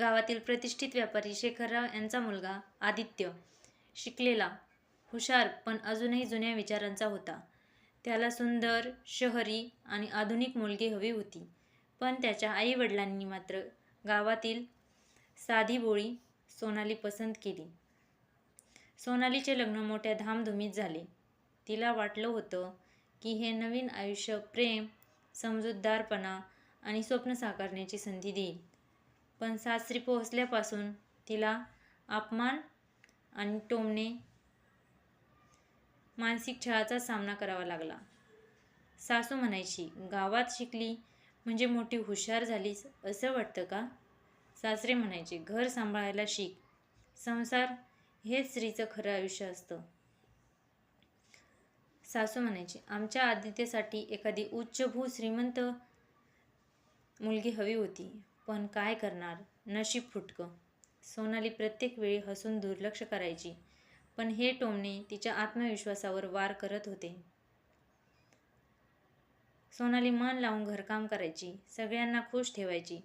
गावातील प्रतिष्ठित व्यापारी शेखरराव यांचा मुलगा आदित्य शिकलेला हुशार पण अजूनही जुन्या विचारांचा होता. त्याला सुंदर शहरी आणि आधुनिक मुलगी हवी होती. पण त्याच्या आईवडिलांनी मात्र गावातील साधी बोळी सोनाली पसंत केली. सोनालीचे लग्न मोठ्या धामधुमीत झाले. तिला वाटलं होतं की हे नवीन आयुष्य प्रेम समजूतदारपणा आणि स्वप्न साकारण्याची संधी देईल. पण सासरी पोहोचल्यापासून तिला अपमान आणि टोमणे मानसिक छळाचा सामना करावा लागला. सासू म्हणायची गावात शिकली म्हणजे मोठी हुशार झालीस असं वाटतं का? सासरे म्हणायचे घर सांभाळायला शिक. संसार हेच स्त्रीचं खरं आयुष्य असतं. सासू म्हणायची आमच्या आदित्यसाठी एखादी उच्चभू श्रीमंत मुलगी हवी होती. पण काय करणार? नशीब फुटकं. सोनाली प्रत्येक वेळी हसून दुर्लक्ष करायची पण हे टोमणे तिच्या आत्मविश्वासावर वार करत होते. सोनाली मन लावून घरकाम करायची सगळ्यांना खुश ठेवायची.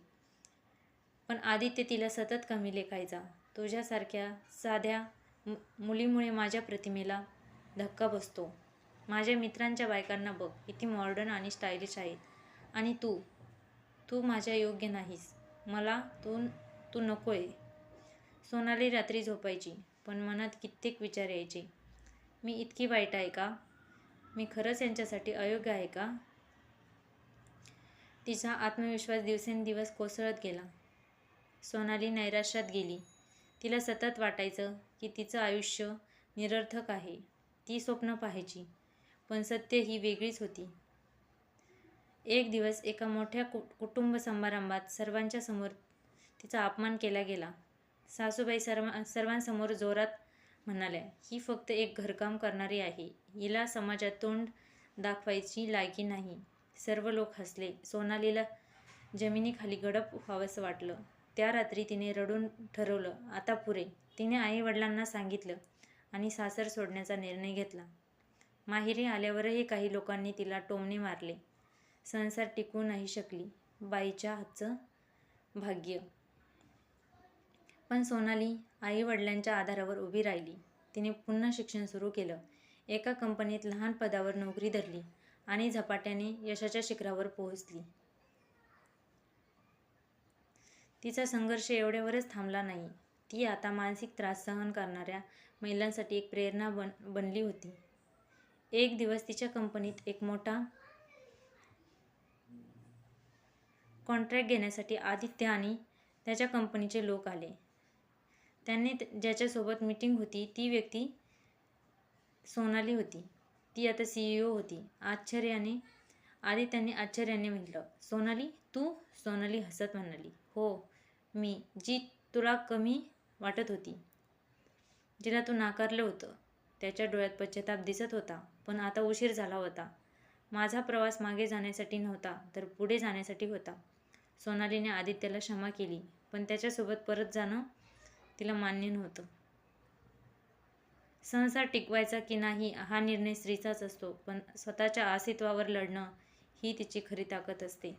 पण आदित्य तिला सतत कमी लेखायचा. तुझ्यासारख्या साध्या मु मुलीमुळे माझ्या प्रतिमेला धक्का बसतो. माझ्या मित्रांच्या बायकांना बघ किती मॉडर्न आणि स्टायलिश आहेत. आणि तू तू माझ्या योग्य नाहीस. मला तू तू नको आहे सोनाली रात्री झोपायची पण मनात कित्येक विचार यायचे. मी इतकी वाईट आहे का? मी खरंच यांच्यासाठी अयोग्य आहे का? तिचा आत्मविश्वास दिवसेंदिवस कोसळत गेला. सोनाली नैराश्यात गेली. तिला सतत वाटायचं की तिचं आयुष्य निरर्थक आहे. ती स्वप्न पाहायची. पण सत्य ही वेगळीच होती. एक दिवस एका मोठ्या कु कुटुंब समारंभात सर्वांच्या समोर तिचा अपमान केला गेला. सासूबाई सर्व सर्वांसमोर जोरात म्हणाल्या ही फक्त एक घरकाम करणारी आहे. हिला समाजात तोंड दाखवायची लायकी नाही. सर्व लोक हसले. सोनालीला जमिनीखाली गडप व्हावंसं वाटलं. त्या रात्री तिने रडून ठरवलं आता पुरे. तिने आईवडिलांना सांगितलं आणि सासर सोडण्याचा निर्णय घेतला. माहेरी आल्यावरही काही लोकांनी तिला टोमणे मारले. संसार टिकू नाही शकली. बाईच्या हातचं भाग्य. पण सोनाली आईवडिलांच्या आधारावर उभी राहिली. तिने पुन्हा शिक्षण सुरू केलं. एका कंपनीत लहान पदावर नोकरी धरली आणि झपाट्याने यशाच्या शिखरावर पोहोचली. तिचा संघर्ष एवढ्यावरच थांबला नाही. ती आता मानसिक त्रास सहन करणाऱ्या महिलांसाठी एक प्रेरणा बन बनली होती. एक दिवस तिच्या कंपनीत एक मोठा कॉन्ट्रॅक्ट घेण्यासाठी आदित्य आणि त्याच्या कंपनीचे लोक आले. त्यांनी ज्याच्यासोबत मीटिंग होती ती व्यक्ती सोनाली होती. ती आता सी ई ओ होती. आश्चर्याने आदित्याने आश्चर्याने म्हटलं सोनाली तू सोनाली हसत म्हणाली. हो मी जी तुला कमी वाटत होती जिला तू नाकारलं होतं त्याच्या डोळ्यात पश्चाताप दिसत होता पण आता उशीर झाला होता. माझा प्रवास मागे जाण्यासाठी नव्हता तर पुढे जाण्यासाठी होता. सोनालीने आदित्याला क्षमा केली पण त्याच्यासोबत परत जाणं तिला मान्य नव्हतं. संसार टिकवायचा की नाही हा निर्णय स्त्रीचाच असतो पण स्वतःच्या अस्तित्वावर लढणं ही तिची खरी ताकद असते.